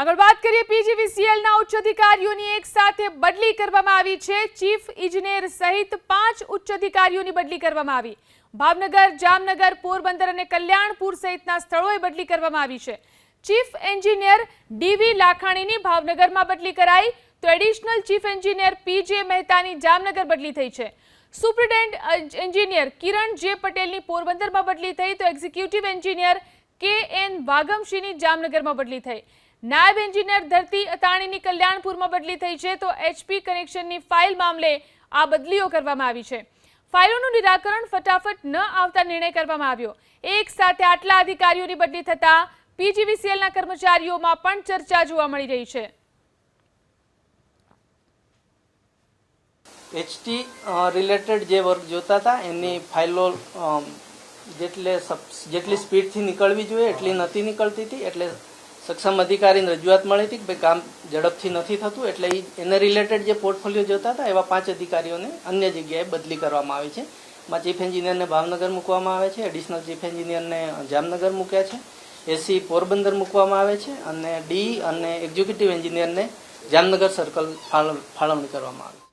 આગળ વાત કરીએ પીજીવીસીએલના ઉચ્ચ અધિકારીઓની, એક સાથે બદલી કરવામાં આવી છે. ચીફ ઇજનેર સહિત પાંચ ઉચ્ચ અધિકારીઓની બદલી કરવામાં આવી. ભાવનગર, જામનગર, પોરબંદર અને કલ્યાણપુર સહિતના સ્થળોએ બદલી કરવામાં આવી છે. ચીફ એન્જિનિયર ડીવી લાખાણીની ભાવનગરમાં બદલી કરાઈ. તો એડિશનલ ચીફ એન્જિનિયર પીજે મહેતાની જામનગર બદલી થઈ છે. સુપ્રિન્ટેન્ડન્ટ એન્જિનિયર કિરણ જે પટેલની પોરબંદરમાં બદલી થઈ. તો એક્ઝિક્યુટિવ એન્જિનિયર કે એન વાગમશીની જામનગરમાં બદલી થઈ. નાયબ એન્જિનિયર ધરતી અતાણીની કલ્યાણપુરમાં બદલી થઈ છે તો એચપી કનેક્શનની ફાઇલ મામલે આ બદલીઓ કરવામાં આવી છે. ફાઇલોનું નિરાકરણ ફટાફટ ન આવતા નિર્ણય કરવામાં આવ્યો. એક સાથે આટલા અધિકારીઓની બદલી થતા પીજીવીસીએલના કર્મચારીઓમાં પણ ચર્ચા જોવા મળી રહી છે. એચટી રિલેટેડ જે વર્ક જોતા હતા એની ફાઇલો જેટલે જેટલી સ્પીડથી નીકળવી જોઈએ, એટલી નથી નીકળતી હતી. એટલે સક્ષમ અધિકારીને રજૂઆત મળી હતી કે ભાઈ કામ ઝડપથી નથી થતું, એટલે એને રિલેટેડ જે પોર્ટફોલિયો જોતા હતા, એવા પાંચ અધિકારીઓને અન્ય જગ્યાએ બદલી કરવામાં આવી છે. એમાં ચીફ એન્જિનિયરને ભાવનગર મૂકવામાં આવે છે એડિશનલ ચીફ એન્જિનિયરને જામનગર મૂક્યા છે એસી પોરબંદર મૂકવામાં આવે છે, અને ડી અને એક્ઝિક્યુટિવ એન્જિનિયરને જામનગર સર્કલ ફાળ- ફાળવણી કરવામાં આવી